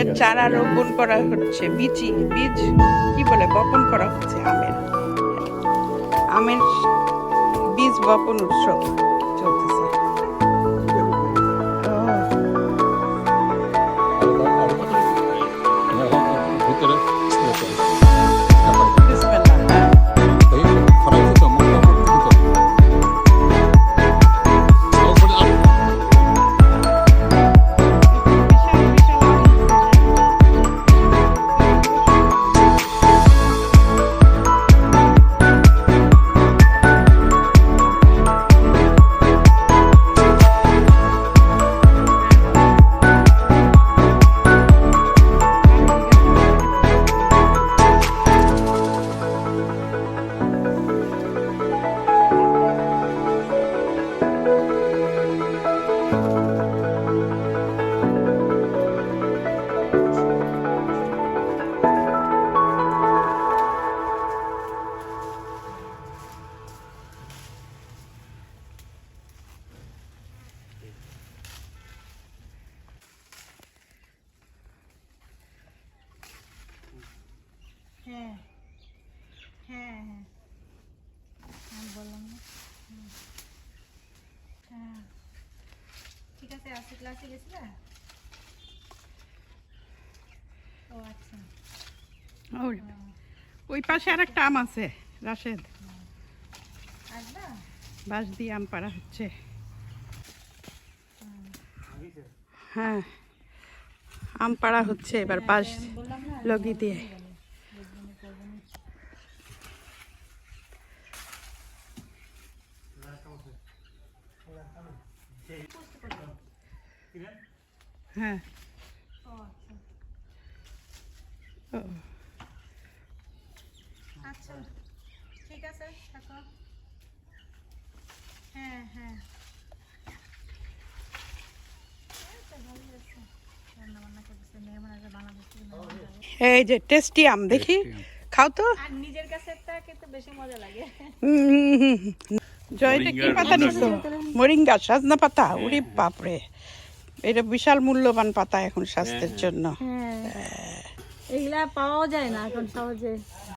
এর চারা রোপণ করা হচ্ছে বিচি বীজ কি বলে বপন করা হচ্ছে আমের। আমের বীজ বপন উৎসব চলতেছে। ভিতরে। হ্যাঁ। হ্যাঁ হ্যাঁ। আমি বললাম না। হ্যাঁ। ঠিক আছে আজকে ক্লাসে গেছিলা? ও আচ্ছা। ওই পাশে আর একটা আম আছে রাশেদ। বাঁশ দিয়ে আম পাড়া হচ্ছে। হ্যাঁ। আম পাড়া হচ্ছে এবার বললাম লগি দিয়ে। হ্যাঁ। ও আচ্ছা আচ্ছা ঠিক আছে থাকো। হ্যাঁ হ্যাঁ। এই যে টেস্টি আম দেখি। খাও তো। নিজের কাছে কিন্তু বেশি মজা লাগে। হুম, জয়টা কি পাতা নিছো? মরিঙ্গা সাজনা পাতা? উড়ি বাপরে। এটা বিশাল মূল্যবান পাতা এখন স্বাস্থ্যের জন্য। হ্যাঁ। এগুলা পাওয়া যায় না এখন সহজে।